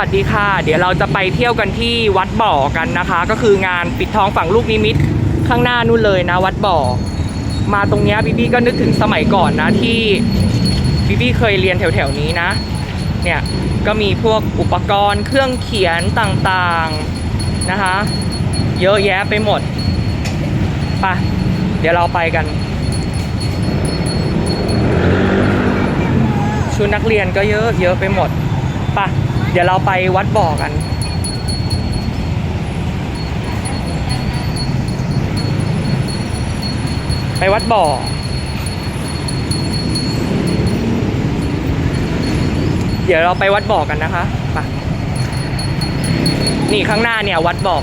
วัสดีค่ะ เดี๋ยวเราจะไปเที่ยวกันที่วัดบ่อกันนะคะ ก็คืองานปิดทองฝั่งลูกนิมิตข้างหน้านู่นเลยนะ วัดบ่อ มาตรงนี้บีบี้ก็นึกถึงสมัยก่อนนะที่บีบี้เคยเรียนแถวๆนี้นะ เนี่ยก็มีพวกอุปกรณ์เครื่องเขียนต่างๆนะคะ เยอะแยะไปหมดไปะเดี๋ยวเราไปกัน ชุดนักเรียนก็เยอะเยอะไปหมดไปะ เดี๋ยวเราไปวัดบ่อกัน ไปวัดบ่อ เดี๋ยวเราไปวัดบ่อกันนะคะไปนี่ข้างหน้าเนี่ยวัดบ่อ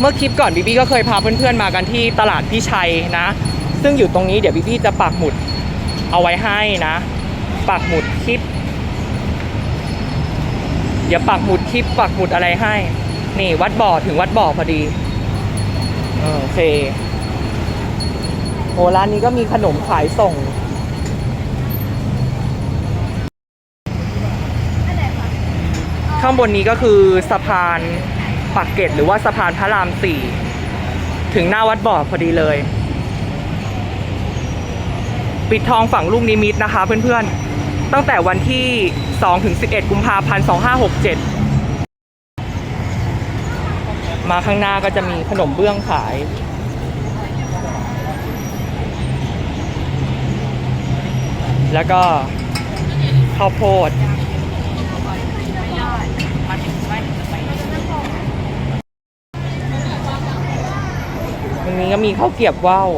เมื่อคลิปก่อนบีบี้ก็เคยพาเพื่อนๆมากันที่ตลาดพี่ชัยนะ ซึ่งอยู่ตรงนี้เดี๋ยวบีบี้จะปักหมุดเอาไว้ให้นะ ปักหมุดคลิป เดี๋ยวปักหมุดคลิปปักหมุดอะไรให้ นี่วัดบ่อถึงวัดบ่อพอดีโอเคโอ้ร้านนี้ก็มีขนมขายส่งข้างบนนี้ก็คือสะพาน ปากเกร็ดหรือว่าสะพานพระรามสี่ถึงหน้าวัดบ่อพอดีเลย ปิดทองฝั่งลูกนิมิตนะคะเพื่อนๆ ตั้งแต่วันที่ 2 ถึง 11 กุมภาพันธ์ 2567 มาข้างหน้าก็จะมีขนมเบื้องขายแล้วก็ข้าวโพด ตรงนี้ ก็มีข้าวเกียบว่าว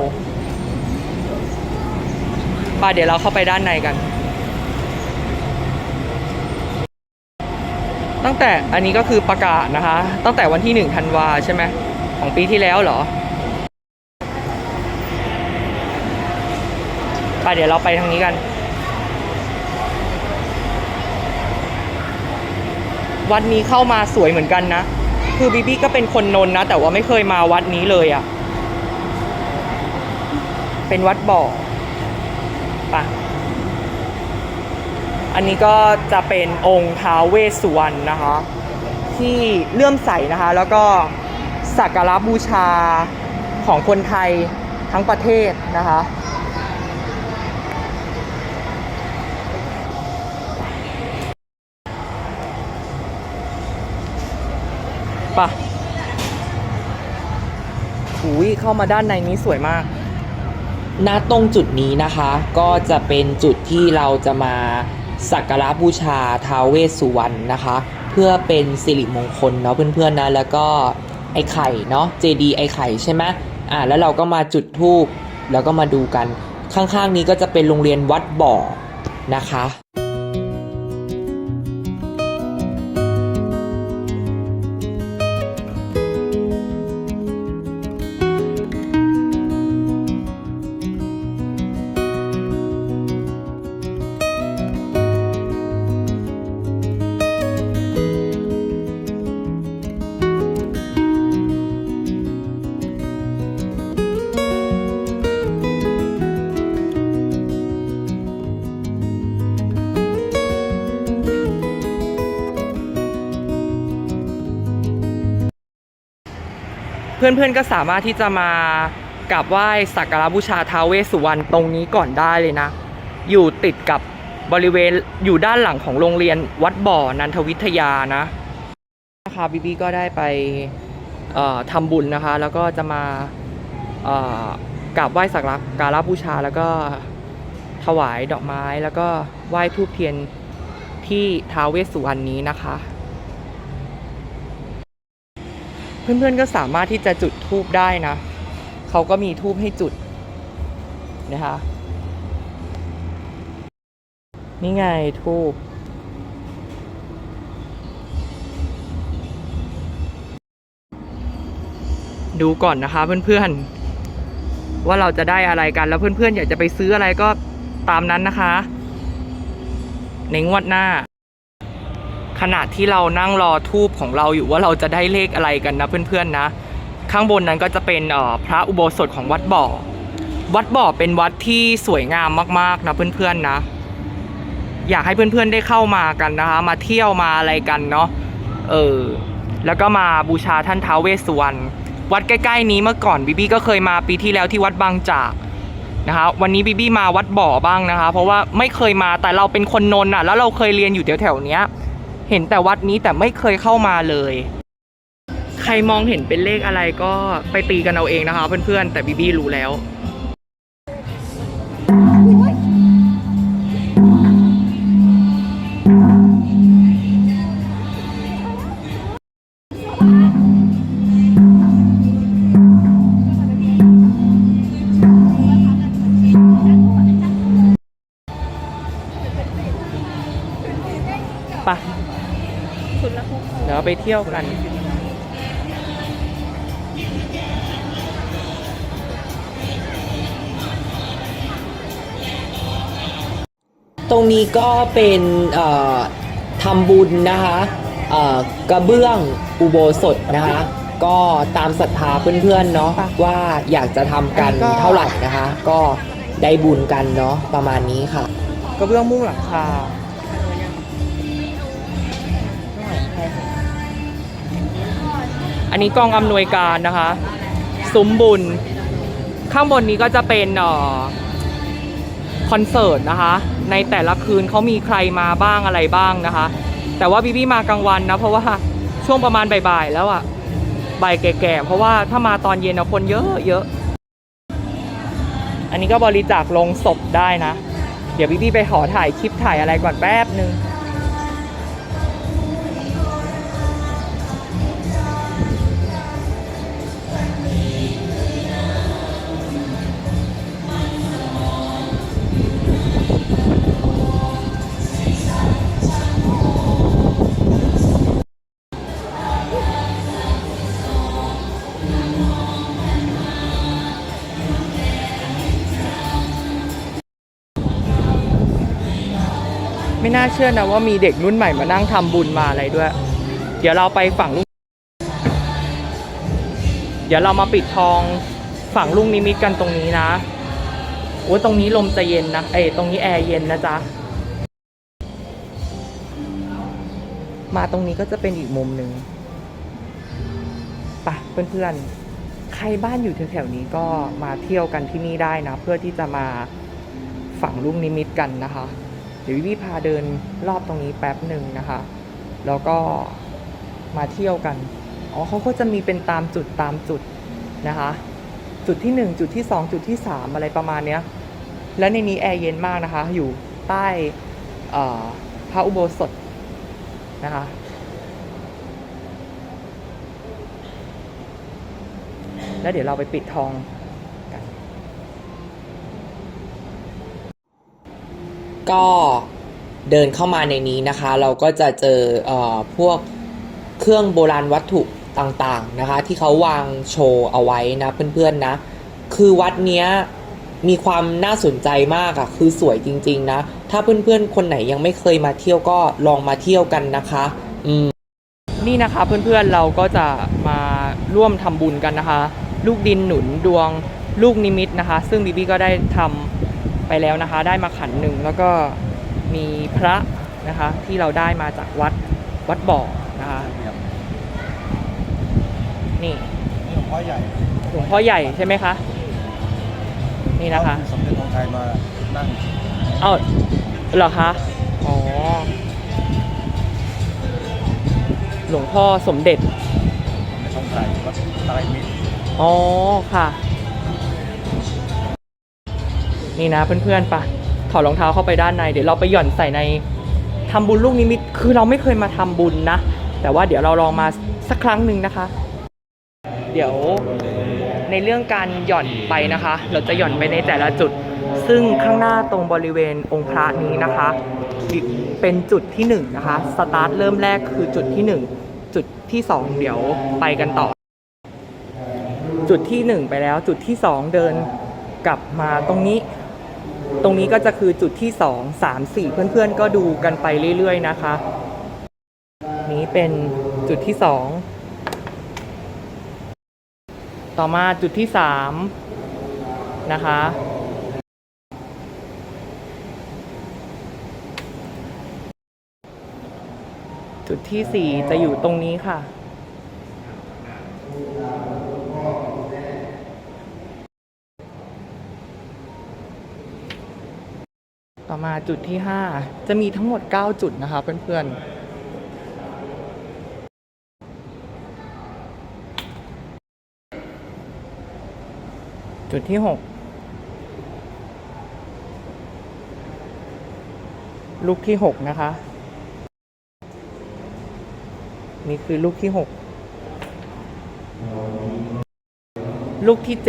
ไป่าเดี๋ยวเราเข้าไปด้านในกัน ตั้งแต่อันนี้ก็คือประกาศนะคะ ตั้งแต่วันที่หนึ่งธันวาใช่ไหมของปีที่แล้วเหรอไป่าเดี๋ยวเราไปทางนี้กัน วัดนี้เข้ามาสวยเหมือนกันนะ คือบีบี้ก็เป็นคนนนนะ แต่ว่าไม่เคยมาวัดนี้เลยอะ่ะ เป็นวัดบ่อปะอันนี้ก็จะเป็นองค์ท้าวเวสสุวรรณนะคะ ที่เลื่อมใสนะคะ แล้วก็สักการะบูชาของคนไทยทั้งประเทศนะคะ ปะหูยเข้ามาด้านในนี้สวยมาก ณตรงจุดนี้นะคะ ก็จะเป็นจุดที่เราจะมาสักการะบูชาท้าวเวสสุวรรณนะคะ เพื่อเป็นสิริมงคลเนาะเพื่อนๆนะแล้วก็ไอ้ไข่เนาะเจดีไอ้ไข่ใช่ไหมอ่าแล้วเราก็มาจุดธูปแล้วก็มาดูกันข้างๆนี้ก็จะเป็นโรงเรียนวัดบ่อนะคะ พื่อนๆก็สามารถที่จะมากราบไหว้สักการะบูชาท้าวเวสสุวรรณตรงนี้ก่อนได้เลยนะ อยู่ติดกับบริเวณอยู่ด้านหลังของโรงเรียนวัดบ่อนันทวิทยานะนะคะบีบีก็ได้ไปทำบุญนะคะ แล้วก็จะมากราบไหว้สักการะบูชาแล้วก็ถวายดอกไม้แล้วก็ไหว้ทูบเทียนที่ท้าวเวสสุวรรณนี้นะคะ เพื่อนๆก็สามารถที่จะจุดทูบได้นะ เขาก็มีทูบให้จุดนะคะนี่ไงทูบดูก่อนนะคะเพื่อนๆ ว่าเราจะได้อะไรกันแล้วเพื่อนๆ อยากจะไปซื้ออะไรก็ตามนั้นนะคะ ในงวดหน้า ขณะที่เรานั่งรอทูบของเราอยู่ว่าเราจะได้เลขอะไรกันนะเพื่อนๆนะ ข้างบนนั้นก็จะเป็นอ่อพระอุโบสถของวัดบ่อ วัดบ่อเป็นวัดที่สวยงามมากๆนะเพื่อนๆนะ อยากให้เพื่อนๆได้เข้ามากันนะคะ มาเที่ยวมาอะไรกันเนาะเออแล้วก็มาบูชาท่านท้าวเวสสุวรรณวัดใกล้ๆนี้เมื่อก่อนบีบี้ก็เคยมาปีที่แล้วที่วัดบางจากนะคะวันนี้บีบี้มาวัดบ่อบ้างนะคะ เพราะว่าไม่เคยมาแต่เราเป็นคนนนท์อะแล้วเราเคยเรียนอยู่แถวๆเนี้ย เห็นแต่วัดนี้แต่ไม่เคยเข้ามาเลย ใครมองเห็นเป็นเลขอะไรก็ไปตีกันเอาเองนะคะเพื่อนๆแต่บีบี้รู้แล้ว ไปเที่ยวกัน ตรงนี้ก็เป็นเอ่อทำบุญนะคะเอ่อกระเบื้องอุโบสถนะคะ ก็ตามศรัทธาเพื่อนๆเนาะค่ะว่าอยากจะทำกันอันนี้ก็เท่าไหร่นะคะ ก็ได้บุญกันเนาะประมาณนี้ค่ะ กระเบื้องมุ้งหลังคา นนี้กองอำนวยการนะคะซุ้มบุญ ข้างบนนี้ก็จะเป็นออคอนเสิร์ตนะคะ ในแต่ละคืนเขามีใครมาบ้างอะไรบ้างนะคะ แต่ว่าบีบี้มากลางวันนะ เพราะว่าช่วงประมาณบ่ายๆแล้วอะบ่ายแก่ๆ เพราะว่าถ้ามาตอนเย็นอะคนเยอะเยอะ อันนี้ก็บริจาคลงศพได้นะ เดี๋ยวพี่พี่ไปขอถ่ายคลิปถ่ายอะไรก่อนแป๊บนึง ไม่น่าเชื่อนะว่ามีเด็กรุ่นใหม่มานั่งทำบุญมาอะไรด้วย เดี๋ยวเราไปฝั่งลุงเดี๋ยวเรามาปิดทองฝั่งลุงนิมิตกันตรงนี้นะโอ้ยตรงนี้ลมจะเย็นนะเอ้ตรงนี้แอร์เย็นนะจ๊ะมาตรงนี้ก็จะเป็นอีกมุมหนึ่งไปเพื่อนๆ ใครบ้านอยู่แถวๆนี้ก็มาเที่ยวกันที่นี่ได้นะ เพื่อที่จะมาฝั่งลุงนิมิตกันนะคะ ดี๋ยววิวีพาเดินรอบตรงนี้แป๊บหนึ่งนะคะ แล้วก็มาเที่ยวกัน อ๋อเขาก็จะมีเป็นตามจุดตามจุดนะคะ จุดที่หนึ่งจุดที่สองจุดที่สามอะไรประมาณเนี้ย และในนี้แอร์เย็นมากนะคะ อยู่ใต้พระอุโบสถนะคะแล้วเดี๋ยวเราไปปิดทองกัน ก็เดินเข้ามาในนี้นะคะ เราก็จะเจอเอ่อพวกเครื่องโบราณวัตถุต่างๆนะคะ ที่เขาวางโชว์เอาไว้นะเพื่อนๆนะ คือวัดเนี้ยมีความน่าสนใจมากอะ่ะคือสวยจริง ๆ นะ ถ้าเพื่อนๆ คนไหนยังไม่เคยมาเที่ยวก็ลองมาเที่ยวกันนะคะอืมนี่นะคะเพื่อนๆเราก็จะมาร่วมทำบุญกันนะคะ ลูกดินหนุนดวงลูกนิมิตนะคะ ซึ่งบีบี้ก็ได้ทำ ไปแล้วนะคะ ได้มาขันหนึ่งแล้วก็มีพระนะคะที่เราได้มาจากวัดวัดบ่อนะคะนี่นี่หลวงพ่อใหญ่หลวงพ่อใหญ่ใช่ไหมคะ นี่นะคะสมเด็จองค์ไทยมานั่งเอ้าเหรอคะอ๋อหลวงพ่อสมเด็จสมเด็จองค์ไทยวัดไตรมิตรอ๋อค่ะ นี่นะเพื่อนๆปะถอดรองเท้าเข้าไปด้านในเดี๋ยวเราไปหย่อนใส่ในทำบุญลูกนิมิตคือเราไม่เคยมาทำบุญนะ แต่ว่าเดี๋ยวเราลองมาสักครั้งหนึ่งนะคะ เดี๋ยวในเรื่องการหย่อนไปนะคะ เราจะหย่อนไปในแต่ละจุด ซึ่งข้างหน้าตรงบริเวณองค์พระนี้นะคะเป็นจุดที่หนึ่งนะคะสตาร์ทเริ่มแรกคือจุดที่หนึ่งจุดที่สองเดี๋ยวไปกันต่อ จุดที่หนึ่งไปแล้วจุดที่สองเดินกลับมาตรงนี้ ตรงนี้ก็จะคือจุดที่สองสามสี่เพื่อนๆ ก็ดูกันไปเรื่อยๆนะคะ นี้เป็นจุดที่สองต่อมาจุดที่สามนะคะ จุดที่สี่จะอยู่ตรงนี้ค่ะ ต่อมาจุดที่ 5 จะมีทั้งหมด 9 จุดนะคะ เพื่อนๆจุดที่ 6 ลูกที่ 6 นะคะ นี่คือลูกที่ 6 ลูกที่ 7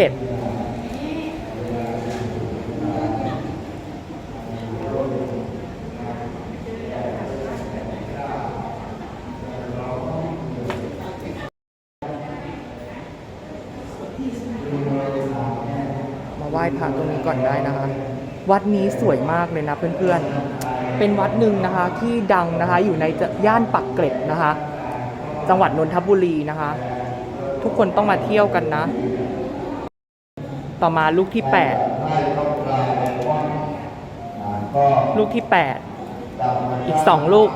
มาไหว้พระตรงนี้ ก่อนได้นะคะ วัดนี้สวยมากเลยนะเพื่อนๆ เป็นวัดหนึ่งนะคะที่ดังนะคะอยู่ในย่านปักเกร็ดนะคะ จังหวัดนนทบุรีนะคะ ทุกคนต้องมาเที่ยวกันนะ ต่อมาลูกที่8ลูกที่8อีก2ลูก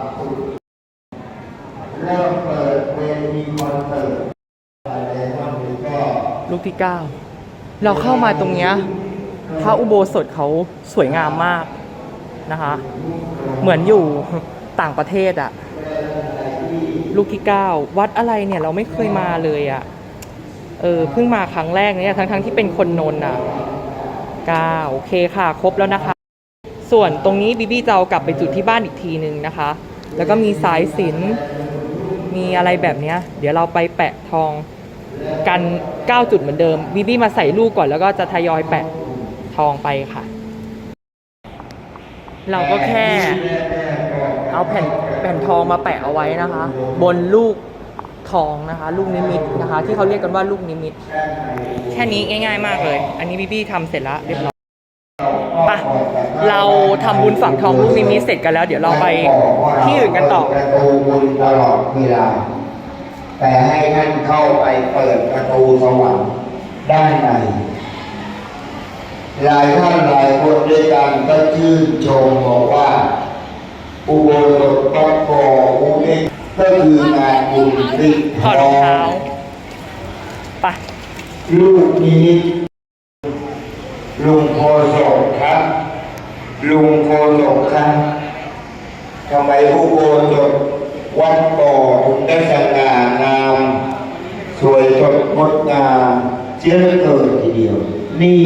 เริ่มเปิดเวทีคอนเสิร์ตองนี่ก็ลูกที่9เราเข้ามาตรงเนี้ย พระอุโบสถเขาสวยงามมากนะคะ เหมือนอยู่ต่างประเทศอะลูกที่ 9 วัดอะไรเนี่ยเราไม่เคยมาเลยอะเออเพิ่งมาครั้งแรกเนี่ยทั้งๆที่เป็นคนนนท์อะ9โอเคค่ะ ครบแล้วนะคะ ส่วนตรงนี้บีบี้จะเอากลับไปจุดที่บ้านอีกทีนึงนะคะ แล้วก็มีสายสินมีอะไรแบบเนี้ยเดี๋ยวเราไปแปะทองกัน 9 จุดเหมือนเดิมบีบี้มาใส่ลูกก่อนแล้วก็จะทยอยแปะ ทองไปค่ะ เราก็แค่ เอาแผ่นแผ่นทองมาแปะเอาไว้นะคะ บนลูกทองนะคะ ลูกนิมิตนะคะ ที่เขาเรียกกันว่าลูกนิมิต แค่นี้ง่าย ๆ มากเลย อันนี้บีบี้ทำเสร็จแล้วเรียบร้อยไปะเราทำบุญฝังทองลูกนิมิตเสร็จกันแล้ว เดี๋ยวเราไปที่อื่นกันต่อ ประตูบุญตลอดเวลา แต่ให้ท่านเข้าไปเปิดประตูสวรรค์ด้านใน หลายท่านหลายคนด้วยกันก็ชื่นชมบอกว่า อุโบสถวัดบ่ออุเอกก็คืองานบุญปิดถอดรองเท้าไปลูกนี้ลุงโคศกครับ ลุงโคศกครับทำไมอุโบสถวัดบ่อถึงได้สง่างาม สวยสดงดงามเชื่อเกินทีเดียว นี่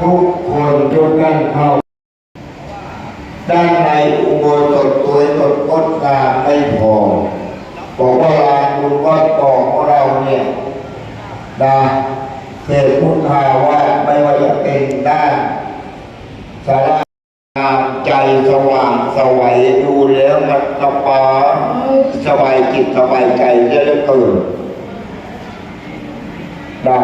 ทุกคนทุกท่านเข้า ด้านในอุโบสถสวยสดงดงามไม่พอ บอกว่าลานบุญวัดต่อของเราเนี่ยนะเกิดพุทธาว่าไม่ว่าจะเป็นด้านสาระงามใจสว่างสวัยดูแล้วมันสบายส บายจิตสบายใจเหลือเกินนะ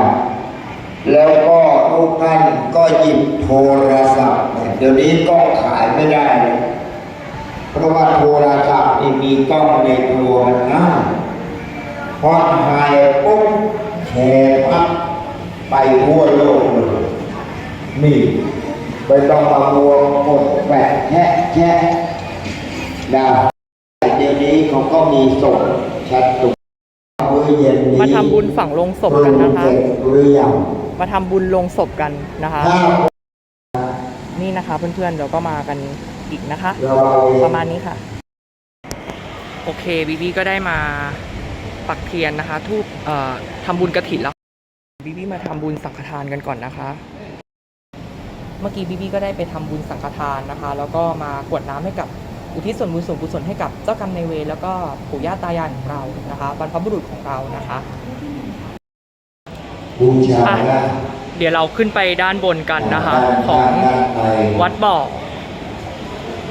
แล้วก็ทุกท่านก็หยิบโทรศัพท์เนี่ยเดี๋ยวนี้กล้องขายไม่ได้ เพราะว่าโทรศัพท์นี่มีกล้องในตัวมันง่ายพอถ่ายปุ๊บแชร์ปั๊บไปทั่วโลกเลยนี่ไม่ต้องมามัวกดแปะแชะแชะนะเดี๋ยวนี้ เขาก็มีส่งแชทตุกมื้อเย็นนี้มาทำบุญฝังลงศพกันนะคะ เสร็จหรือยังมาทำบุญลงศพกันนะคะ ถ้านี่นะคะเพื่อนๆเดี๋ยวก็มากันอีกนะคะ เราเอาเองประมาณนี้ค่ะ โอเคบีบีก็ได้มาปักเทียนนะคะทูบเอ่อทำบุญกระถินแล้วบีบีมาทำบุญสังฆทานกันก่อนนะคะ เมื่อกี้บีบีก็ได้ไปทำบุญสังฆทานนะคะ แล้วก็มากรวดน้ำให้กับ อุทิศส่วนบุญส่วนกุศลให้กับเจ้ากรรมนายเวรแล้วก็ปู่ย่าตายายของเรานะคะบรรพบุรุษของเรานะคะบูชานะเดี๋ยวเราขึ้นไปด้านบนกันนะคะ ของด้านในวัดบ่อ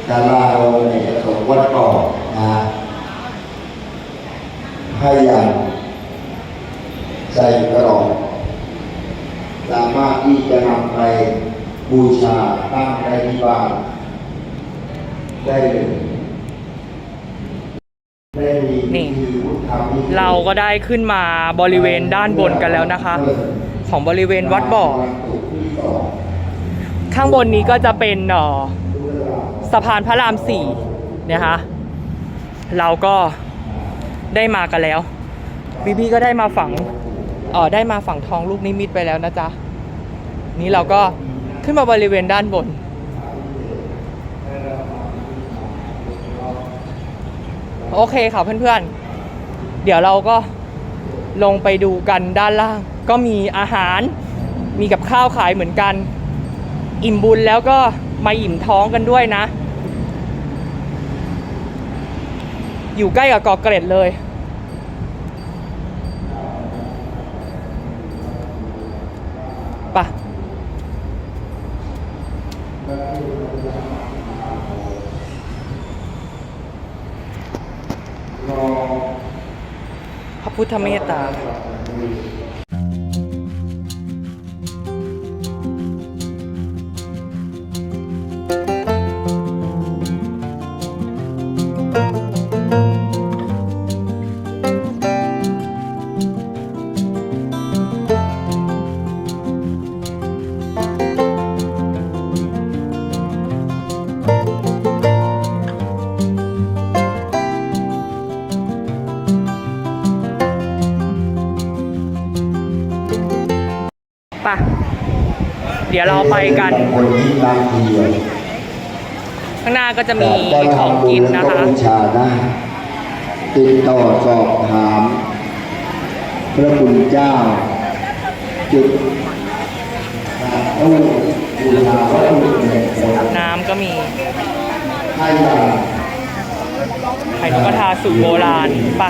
ดาราเราเนี่ยจะส่งวัดก่อนนะให้ยันใส่กระดอกสามารถที่จะนำไปบูชาตั้งไว้ที่บ้าน ได้เลยนี่เราก็ได้ขึ้นมาบริเวณด้านบนกันแล้วนะคะ ของบริเวณวัดบ่อ ข้างบนนี้ก็จะเป็นเอ่อสะพานพระรามสี่นะคะเราก็ได้มากันแล้วบีบีก็ได้มาฝังเออได้มาฝังทองลูกนิมิตไปแล้วนะจ๊ะนี้เราก็ขึ้นมาบริเวณด้านบน โอเคค่ะเพื่อนๆ เดี๋ยวเราก็ลงไปดูกันด้านล่าง ก็มีอาหารมีกับข้าวขายเหมือนกัน อิ่มบุญแล้วก็มาอิ่มท้องกันด้วยนะ อยู่ใกล้กับเกาะเกร็ดเลยปะ พุทธเมตตา ปะเดี๋ยวเราไปกันคนที่บางทีอะข้างหน้าก็จะมีของกินนะคะบูชานะติดต่อสอบถาม พระคุณเจ้า จุดตู้บูชาพระคุณเจ้าน้ำก็มีให้มาไข่นกกระทาสูตรโบราณปะ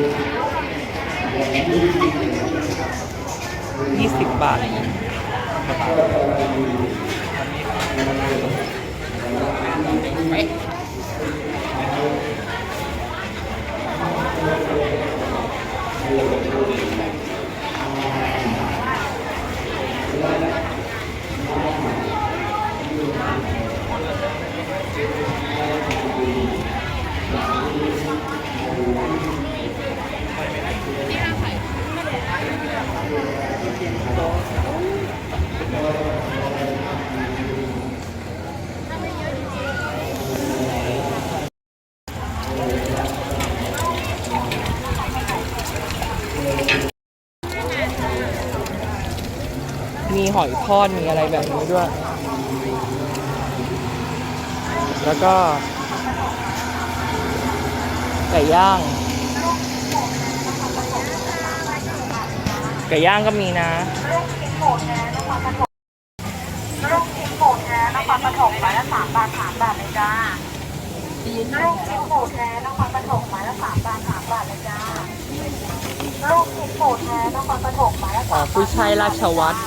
สุดท้ายของเราเนี่ยถ้างเช้าตรงเช้าแล้วก็การตั้งแต่ช่วงเช้าตรงเช้าเย็นยี่สิบ อยทอดมีอะไรแบบนี้ด้วย แล้วก็ไก่ย่าง ไก่ย่างก็มีนะลูกชิ้นโหดแท้นครปฐมลูกชิ้นโหดแท้นครปฐมไม้ละสามบาทสามบาทเลยจ้าลูกชิ้นโหดแท้นครปฐมไม้ละสามบาทสามบาทเลยจ้าลูกชิ้นโหดแท้นครปฐมไม้ละอ๋อสามบาทกุ้ยช่ายราชวัตร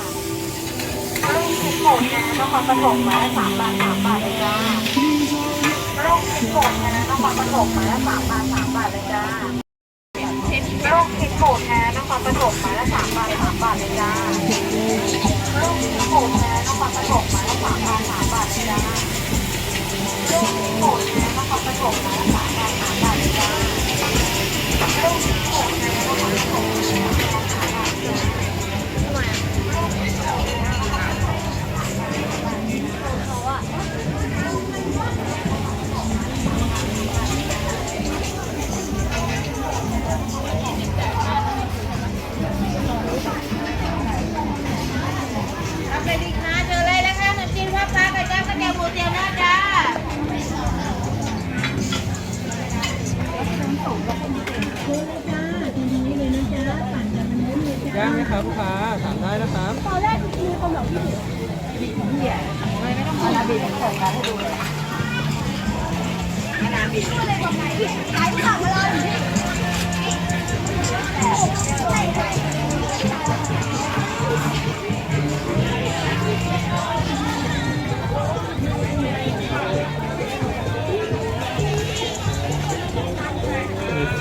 ลูกชิ้นโหดแท้นครปฐมม้ละสามบาทสามบาทเลยจ้าลูกชิ้นโหดแท้นครครปฐมม้ละสามบาทสามบาทเลยจ้าลูกชิ้นหมูแท้นครปฐมไม้ละสามบาทสามบาทเลยจ้าลูกชิ้นหมูแท้นครปฐมไม้ละสามบาทสามบาทเลยจ้าลูกชิ้นหมูแท้นครปฐมไม้ละสามบาทสามบาทเลยจ้าลูกชิ้นหมูแท้นครปฐม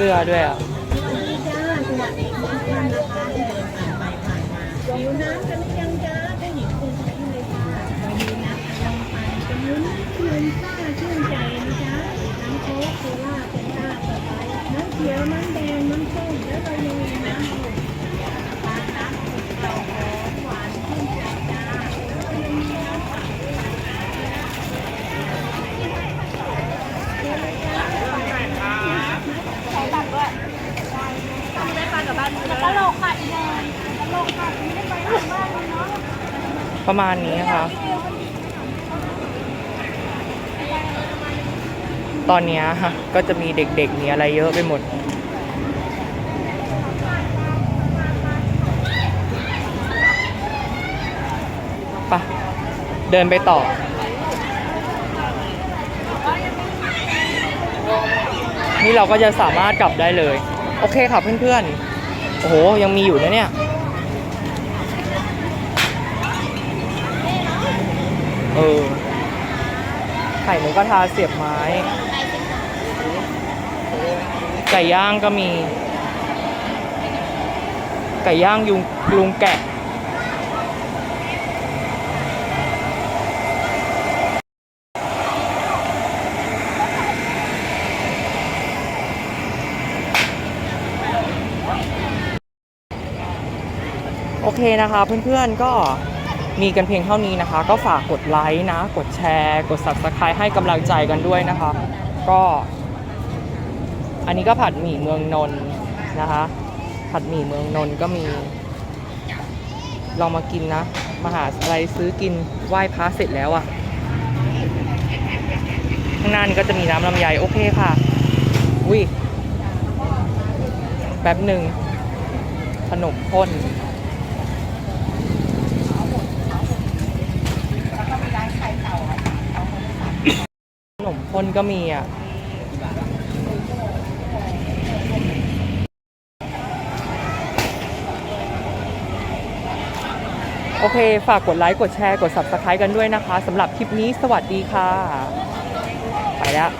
สื้อด้วยอะ ประมาณนี้ค่ะ ตอนนี้ฮะก็จะมีเด็กๆมีอะไรเยอะไปหมดไปะเดินไปต่อนี่เราก็จะสามารถกลับได้เลย โอเคค่ะเพื่อนๆ โอ้โห ยังมีอยู่นะเนี่ย เออ ไข่หมูกระทะเสียบไม้ ไก่ย่างก็มี ไก่ย่างยุงลุงแกะโอเคนะคะเพื่อนๆก็ มีกันเพียงเท่านี้นะคะ ก็ฝากกดไลค์นะ กดแชร์ กด subscribe ให้กำลังใจกันด้วยนะคะ ก็ อันนี้ก็ผัดหมี่เมืองนนท์นะคะ ผัดหมี่เมืองนนท์ก็มี ลองมากินนะมาหาอะไรซื้อกินไหว้พระเสร็จแล้วอะ่ะข้างหน้านี้ก็จะมีน้ำลำไยโอเคค่ะวิแป๊บหนึ่งขนมข้น นมข้นก็มีอะโอเค ฝากกดไลค์ กดแชร์ กด subscribe กันด้วยนะคะ สำหรับคลิปนี้ สวัสดีค่ะ ไปแล้ว